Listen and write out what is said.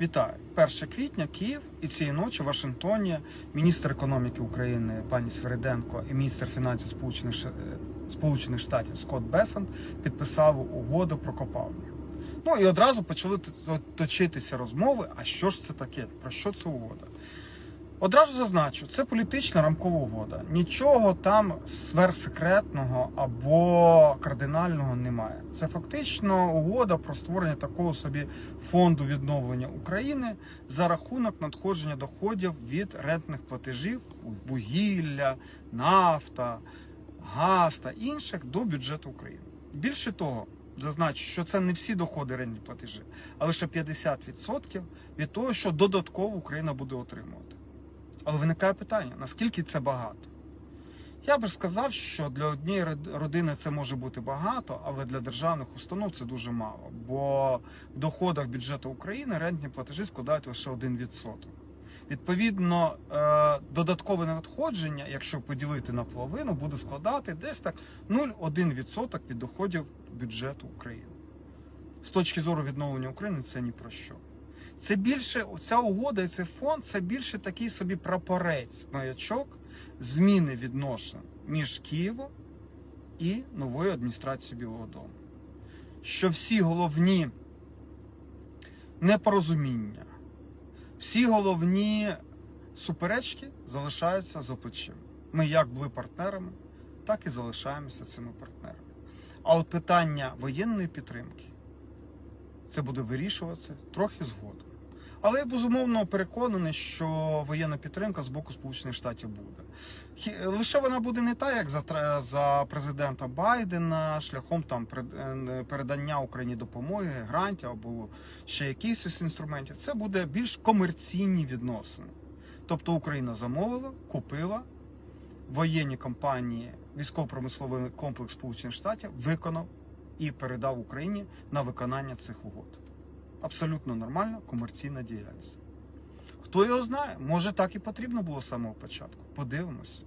Вітаю! 1 квітня Київ і цієї ночі в Вашингтоні міністр економіки України пані Свериденко і міністр фінансів Сполучених, е, Сполучених Штатів Скотт Бесант підписали угоду про копалню. Ну і одразу почали точитися розмови. А що ж це таке? Про що це угода? Одразу зазначу, це політична рамкова угода. Нічого там сверхсекретного або кардинального немає. Це фактично угода про створення такого собі фонду відновлення України за рахунок надходження доходів від рентних платежів вугілля, нафта, газ та інших до бюджету України. Більше того, зазначу, що це не всі доходи рентні платежі, а лише 50% від того, що додатково Україна буде отримувати. Але виникає питання: наскільки це багато? Я би сказав, що для однієї родини це може бути багато, але для державних установ це дуже мало. Бо в доходах бюджету України рентні платежі складають лише 1%. Відповідно, е, додаткове надходження, якщо поділити на половину, буде складати десь так 0,1% від доходів бюджету України. З точки зору відновлення України це ні про що. Це більше ця угода і цей фонд це більше такий собі прапорець, маячок зміни відношень між Києвом і новою адміністрацією Білого Дому. Що всі головні непорозуміння, всі головні суперечки залишаються за плечима. Ми як були партнерами, так і залишаємося цими партнерами. А от питання воєнної підтримки це буде вирішуватися трохи згодом. Але я безумовно переконаний, що воєнна підтримка з боку Сполучених Штатів буде. Лише вона буде не та, як за, президента Байдена, шляхом там е, передання Україні допомоги, грантів або ще якихось інструментів. Це буде більш комерційні відносини. Тобто Україна замовила, купила воєнні компанії, військово-промисловий комплекс Сполучених Штатів виконав і передав Україні на виконання цих угод. Абсолютно нормальна комерційна діяльність. Хто його знає, може так і потрібно було з самого початку. Подивимось.